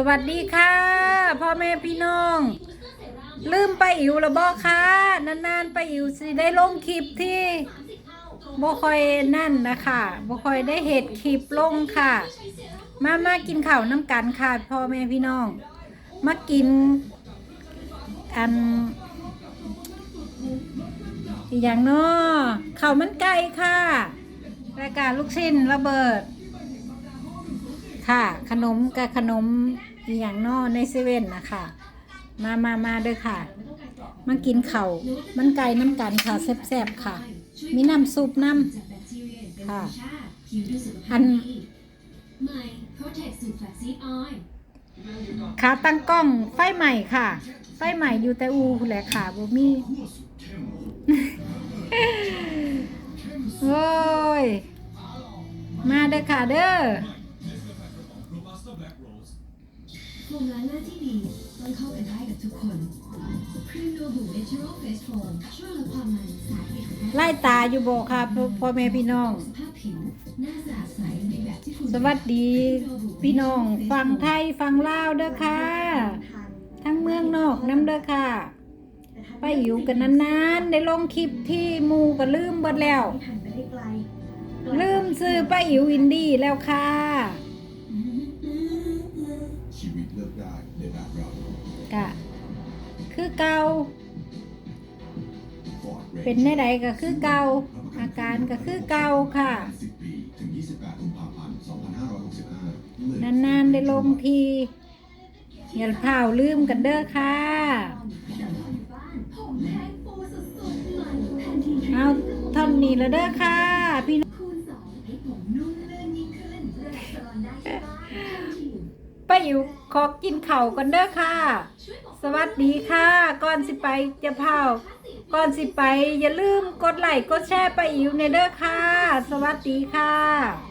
สวัสดีค่ะ พ่อแม่พี่น้อง ลืมไปอิวล้วบ่คะนานๆไปอิวสิได้ลงคลิปที่บ่คอยนั่นนะคะบ่คอยได้เห็ดคลิปลงค่ะ มามากินข้าวน้ำกันค่ะ พ่อแม่พี่น้อง มากินอันอีกอย่างเนาะข้าวมันไก่ค่ะ รายการลูกชิ้นระเบิด ค่ะ ขนมกับขนม อหย่างนอในเซเว่นนะคะมามามาเด้อค่ะ มากินเข่ามันไก่น้ำกันค่ะแซ่บๆค่ะ มีน้ำซุปน้ำค่ะ อันขาตั้งกล้องไฟใหม่ค่ะ ไฟใหม่อยู่แต่อูแหละค่ะบ่มีโอ้ย มาเด้อค่ะเด้อ โฟมล้างหน้าที่ดีต้องเข้ากันได้กับทุกคนครีมโนบูเอชโรเฟสโฟมช่วยลดความมันสายผิวไล่ตาอยู่บ่ค่ะพ่อพ่อแม่พี่น้องสภาพผิวหน้าสะอาดใสในแบบที่คุณสวัสดี พี่น้องฟังไทยฟังลาวเด้อค่ะ ทั้งเมืองนอกน้ำเด้อค่ะ ไปอยู่กันนานๆ ได้ลงคลิปที่หมูก็ลืมเบิดแล้ว ลืมซื้อไปาอิ๋วอินดี้แล้วค่ะชีวิต เลิกได้ในแบบเรากะคือเก่าฟอร์ดเรเป็นแน่ใดก็คือเก่าอาการก็คือเก่าค่ะ10ปีถึง28กุมภาพันธ์2565นานๆได้ลงทีอย่าเผาลืมกันเด้อค่ะผมแห้งฟูสุดๆใหม่แผ่นทีเอาท่อนนี้แล้วเด้อค่ะ อยู่ขอกินเข่ากันเด้อค่ะ สวัสดีค่ะ ก่อนสิไปจะเผาก่อนสิไปอย่าลืมกดไลค์กดแชร์ไปอิ๋วในเด้อค่ะ สวัสดีค่ะ